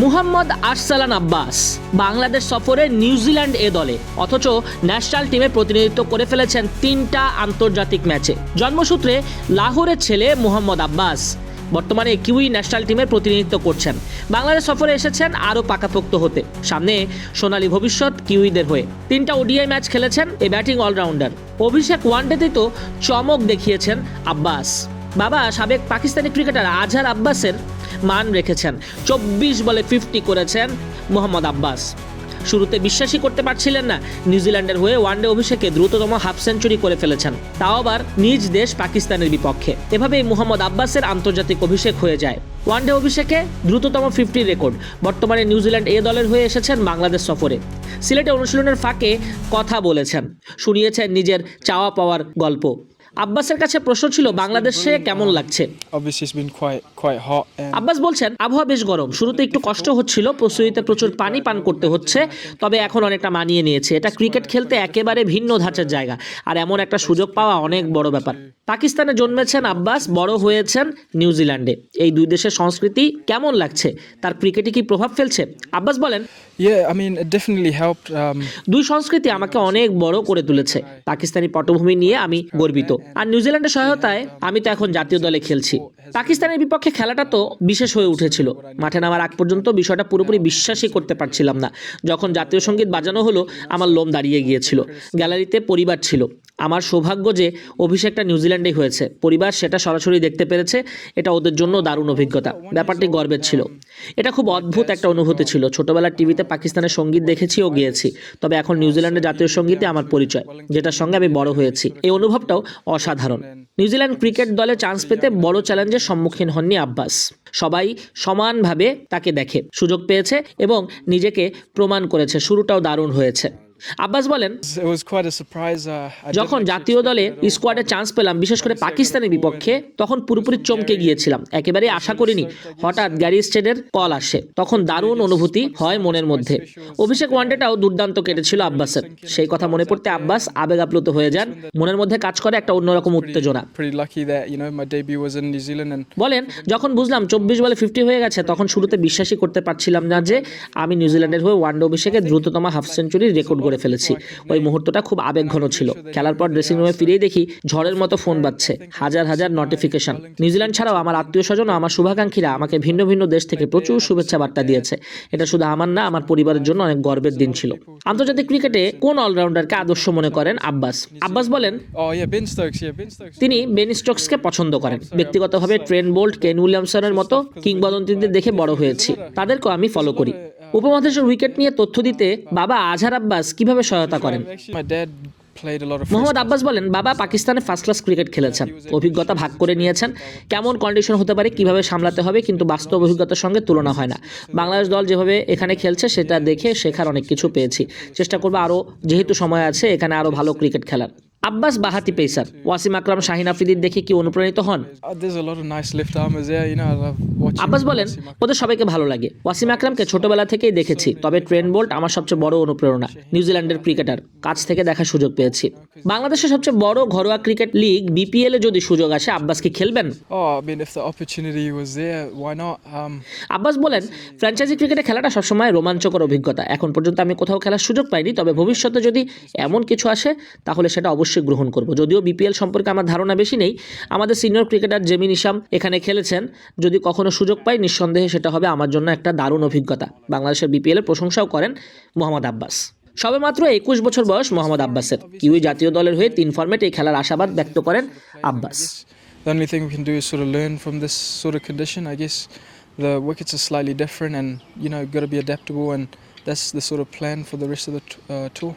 মুহাম্মদ আরসালান আব্বাস বাংলাদেশ সফরে নিউজিল্যান্ড এ দলে, অথচ ন্যাশনাল টিমে প্রতিনিধিত্ব করে ফেলেছেন তিনটা আন্তর্জাতিক ম্যাচে। জন্মসূত্রে লাহোরের ছেলে মুহাম্মদ আব্বাস, বর্তমানে কিউই ন্যাশনাল টিমের প্রতিনিধিত্ব করছেন। বাংলাদেশ সফরে এসেছেন আরও পাকাপোক্ত হতে। সামনে সোনালী ভবিষ্যৎ কিউইদের হয়ে। তিনটা ওডিআই ম্যাচ খেলেছেন এ ব্যাটিং অলরাউন্ডার। অভিষেক ওয়ানডেতেই তো চমক দেখিয়েছেন আব্বাস। বাবা, সাবেক পাকিস্তানি ক্রিকেটার আজহার আব্বাসের মান রেখেছেন। চব্বিশ বলে ফিফটি করেছেন মোহাম্মদ আব্বাস। শুরুতে বিশ্বাসই করতে পারছিলেন না, নিউজিল্যান্ডের হয়ে ওয়ানডে অভিষেকে দ্রুততম হাফ সেঞ্চুরি করে ফেলেছেন। তাও আবার নিজ দেশ পাকিস্তানের বিপক্ষে। এভাবেই মোহাম্মদ আব্বাসের আন্তর্জাতিক অভিষেক হয়ে যায়। ওয়ানডে অভিষেকে দ্রুততম ফিফটি রেকর্ড বর্তমানে নিউজিল্যান্ড এ দলের হয়ে এসেছেন বাংলাদেশ সফরে। সিলেটে অনুশীলনের ফাঁকে কথা বলেছেন। শুনিয়েছেন নিজের চাওয়া পাওয়ার গল্প। আব্বাসের কাছে প্রশ্ন ছিল বাংলাদেশে কেমন লাগছে? hot. And আব্বাস বলছেন আবহাওয়া বেশ গরম। শুরুতে একটু কষ্ট হচ্ছিল প্রস্তুতিতে প্রচুর পানি পান করতে হচ্ছে তবে এখন অনেকটা মানিয়ে নিয়েছে। এটা ক্রিকেট খেলতে একেবারে ভিন্ন ধাঁচের জায়গা আর এমন একটা সুযোগ পাওয়া অনেক বড় ব্যাপার। পাকিস্তানে জন্মেছেন আব্বাস বড় হয়েছেন নিউজিল্যান্ডে। এই দুই দেশের সংস্কৃতি কেমন লাগছে? তার ক্রিকেটে কি প্রভাব ফেলছে? আব্বাস বলেন. Um, দুই সংস্কৃতি আমাকে অনেক বড় করে তুলেছে। পাকিস্তানি পটভূমি নিয়ে আমি গর্বিত। আর নিউজিল্যান্ডের সহায়তায় আমি তো এখন জাতীয় দলে খেলছি। পাকিস্তানের বিপক্ষে খেলাটা তো বিশেষ হয়ে উঠেছিল। মাঠে নামার আগ পর্যন্ত বিষয়টা পুরোপুরি বিশ্বাসই করতে পারছিলাম না। যখন জাতীয় সংগীত বাজানো হলো আমার লোম দাঁড়িয়ে গিয়েছিল। গ্যালারিতে পরিবার ছিল। আমার সৌভাগ্য যে অভিষেকটা নিউজিল্যান্ডেই হয়েছে। পরিবার সেটা সরাসরি দেখতে পেরেছে। এটা ওদের জন্য দারুণ অভিজ্ঞতা। ব্যাপারটি গর্বের ছিল। এটা খুব অদ্ভুত একটা অনুভূতি ছিল। ছোটবেলার টিভিতে পাকিস্তানের সংগীত দেখেছি ও গিয়েছি। তবে এখন নিউজিল্যান্ডের জাতীয় সঙ্গীতে আমার পরিচয় যেটার সঙ্গে আমি বড় হয়েছি। এই অনুভবটাও অসাধারণ। নিউজিল্যান্ড ক্রিকেট দলে চান্স পেতে বড় চ্যালেঞ্জের সম্মুখীন হননি আব্বাস। সবাই সমানভাবে তাকে দেখে সুযোগ পেয়েছে এবং নিজেকে প্রমাণ করেছে। শুরুটাও দারুণ হয়েছে। আব্বাস বলেন. Uh, যখন জাতীয় দলে স্কোয়াডে চান্স পেলাম বিশেষ করে পাকিস্তানের বিপক্ষে তখন পুরোপুরি চমকে গিয়েছিলাম। একেবারে আশা করিনি হঠাৎ গ্যারি স্টেডের কল আসে তখন দারুণ অনুভূতি হয় মনের মধ্যে। অভিষেক ওয়ানডেটাও দুর্দান্ত কেটেছিল আব্বাসের। সেই কথা মনে পড়তে আব্বাস আবেগ আপ্লুত হয়ে যান মনের মধ্যে কাজ করে একটা অন্যরকম উত্তেজনা। বলেন যখন বুঝলাম চব্বিশ বলে ফিফটি হয়ে গেছে তখন শুরুতে বিশ্বাসই করতে পারছিলাম না যে আমি নিউজিল্যান্ডের হয়ে ওয়ানডে অভিষেকে দ্রুততম হাফ সেঞ্চুরি রেকর্ড করে ফেলেছি। ওই মুহূর্তটা খুব আবেগঘন ছিল। খেলার পর ড্রেসিং রুমে ফিরেই দেখি ঝড়ের মতো ফোন বাজছে। হাজার হাজার নোটিফিকেশন নিউজিল্যান্ড ছাড়াও আমার আত্মীয় স্বজন ও আমার শুভাকাঙ্ক্ষীরা আমাকে ভিন্ন ভিন্ন দেশ থেকে প্রচুর শুভেচ্ছা বার্তা দিয়েছে। এটা শুধু আমার না আমার পরিবারের জন্য অনেক গর্বের দিন ছিল। আন্তর্জাতিক ক্রিকেটে কোন অলরাউন্ডারকে আদর্শ মনে করেন আব্বাস? আব্বাস বলেন oh. তিনি বেন স্টোকসকে পছন্দ করেন। ব্যক্তিগতভাবে ট্রেন বোল্ট কেন উইলিয়ামসনের মতো কিংবদন্তিদের দেখে বড় হয়েছি। তাদেরকেও আমি ফলো করি। উপমহাদেশের উইকেট নিয়ে তথ্য দিতে বাবা আজহার আব্বাস কীভাবে সহায়তা করেন. মোহাম্মদ আব্বাস বলেন বাবা পাকিস্তানে ফার্স্ট ক্লাস ক্রিকেট খেলেছেন। অভিজ্ঞতা ভাগ করে নিয়েছেন। কেমন কন্ডিশন হতে পারে কীভাবে সামলাতে হবে কিন্তু বাস্তব অভিজ্ঞতার সঙ্গে তুলনা হয় না। বাংলাদেশ দল যেভাবে এখানে খেলছে সেটা দেখে শেখার অনেক কিছু পেয়েছি। চেষ্টা করব আরও যেহেতু সময় আছে এখানে আরও ভালো ক্রিকেট খেলার। আব্বাস বাহাতি পেসার ওয়াসিম আকরাম শাহিন আফ্রিদির দেখে কি অনুপ্রাণিত হন? আব্বাস বলেন ওদের সবাইকে ভালো লাগে। ওয়াসিম আকরামকে ছোটবেলা থেকেই দেখেছি তবে ট্রেন বোল্ট আমার সবচেয়ে বড় অনুপ্রেরণা নিউজিল্যান্ডের ক্রিকেটার কাছ থেকে দেখার সুযোগ পেয়েছি। বাংলাদেশের সবচেয়ে বড় ঘরোয়া ক্রিকেট লিগ বিপিএল এ যদি সুযোগ আসে আব্বাস কি খেলবেন? Oh? Um, আব্বাস বলেন ফ্র্যাঞ্চাইজি ক্রিকেটে খেলাটা সবসময় রোমাঞ্চকর অভিজ্ঞতা। এখন পর্যন্ত আমি কোথাও খেলার সুযোগ পাইনি তবে ভবিষ্যতে যদি এমন কিছু আসে তাহলে সেটা অবশ্যই গ্রহণ করব। যদিও বিপিএল সম্পর্কে আমার ধারণা বেশি নেই আমাদের সিনিয়র ক্রিকেটার জেমিন ইসাম এখানে খেলেছেন যদি কখনো সুযোগ পাই নিঃসন্দেহে সেটা হবে আমার জন্য একটা দারুণ অভিজ্ঞতা। বাংলাদেশের বিপিএল এর প্রশংসাও করেন মোহাম্মদ আব্বাস। সবে মাত্র একুশ বছর বয়স মোহাম্মদ আব্বাসের। কিউই জাতীয় দলের হয়ে তিন ফর্মেট এই খেলার আশাবাদ ব্যক্ত করেন Abbas. The wickets are slightly different, and you know, you've got to be adaptable, and that's the sort of plan for the rest of the t- uh, tour.